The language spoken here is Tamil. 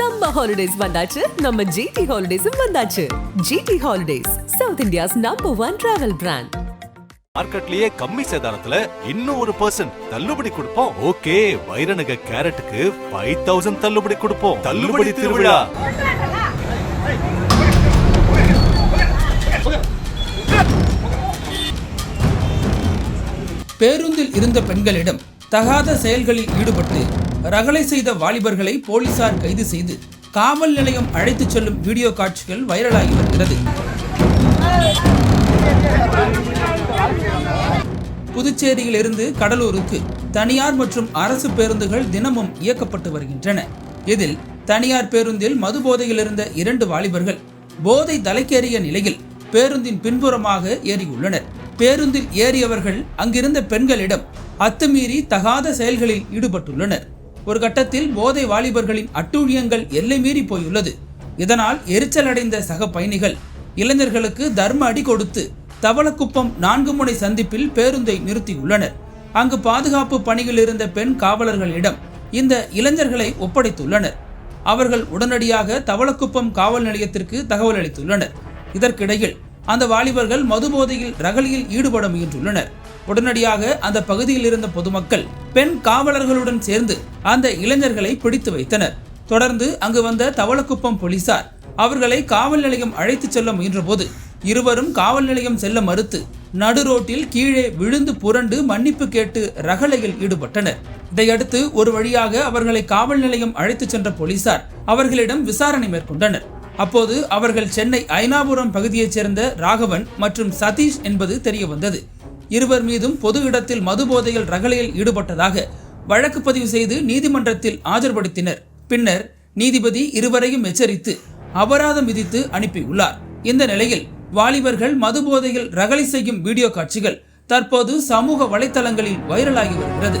சம்மர் ஹாலிடேஸ் வந்தாச்சு. நம்ம ஜிடி ஹாலிடேஸும் வந்தாச்சு. GT holidays South India's number one travel brand மார்க்கெட்லயே கம்மி சேதாரத்துல இன்னும் ஒரு பர்சன்ட் தள்ளுபடி கொடுப்போம். ஓகே வைரநக கேரட்டுக்கு ஃபைவ் தௌசண்ட் தள்ளுபடி கொடுப்போம். தள்ளுபடி திருவிழா. பேருந்தில் இருந்த பெண்களிடம் தகாத செயல்களில் ஈடுபட்டு ரகளை செய்த வாலிபர்களை போலீசார் கைது செய்து காவல் நிலையம் அழைத்துச் செல்லும் வீடியோ காட்சிகள் வைரலாகி வருகிறது. புதுச்சேரியில் இருந்து கடலூருக்கு தனியார் மற்றும் அரசு பேருந்துகள் தினமும் இயக்கப்பட்டு வருகின்றன. இதில் தனியார் பேருந்தில் மது போதையில் இருந்த இரண்டு வாலிபர்கள் போதை தலைக்கேறிய நிலையில் பேருந்தின் பின்புறமாக ஏறியுள்ளனர். பேருந்தில் ஏறியவர்கள் அங்கிருந்த பெண்களிடம் அத்துமீறி தகாத செயல்களில் ஈடுபட்டுள்ளனர். ஒரு கட்டத்தில் போதை வாலிபர்களின் அட்டூழியங்கள் எல்லை மீறி போயுள்ளது. இதனால் எரிச்சல் அடைந்த சக பயணிகள் இளைஞர்களுக்கு தர்ம அடி கொடுத்து தவளக்குப்பம் நான்கு முனை சந்திப்பில் பேருந்தை நிறுத்தியுள்ளனர். அங்கு பாதுகாப்பு பணியில் இருந்த பெண் காவலர்களிடம் இந்த இளைஞர்களை ஒப்படைத்துள்ளனர். அவர்கள் உடனடியாக தவளக்குப்பம் காவல் நிலையத்திற்கு தகவல் அளித்துள்ளனர். இதற்கிடையில் அந்த வாலிபர்கள் மது போதையில் ரகலியில் ஈடுபட முயன்றுள்ளனர். உடனடியாக அந்த பகுதியில் இருந்த பொதுமக்கள் பெண் காவலர்களுடன் சேர்ந்து அந்த இளைஞர்களை பிடித்து வைத்தனர். தொடர்ந்து அங்கு வந்த தவளக்குப்பம் போலீசார் அவர்களை காவல் நிலையம் அழைத்துச் செல்ல முயன்றபோது இருவரும் காவல் நிலையம் செல்ல மறுத்து நடு ரோட்டில் கீழே விழுந்து புரண்டு மன்னிப்பு கேட்டு ரகளையில் ஈடுபட்டனர். இதையடுத்து ஒரு வழியாக அவர்களை காவல் நிலையம் அழைத்துச் சென்ற போலீசார் அவர்களிடம் விசாரணை மேற்கொண்டனர். அப்போது அவர்கள் சென்னை ஐனாபுரம் பகுதியைச் சேர்ந்த ராகவன் மற்றும் சதீஷ் என்பது தெரிய வந்தது இருவர் மீதும் பொது இடத்தில் மது போதையில் ரகளையில் ஈடுபட்டதாக வழக்கு பதிவு செய்து நீதிமன்றத்தில் ஆஜர்படுத்தினர். பின்னர் நீதிபதி இருவரையும் எச்சரித்து அபராதம் விதித்து அனுப்பியுள்ளார். இந்த நிலையில் வாலிபர்கள் மது போதையில் ரகளை செய்யும் வீடியோ காட்சிகள் தற்போது சமூக வலைதளங்களில் வைரலாகி வருகிறது.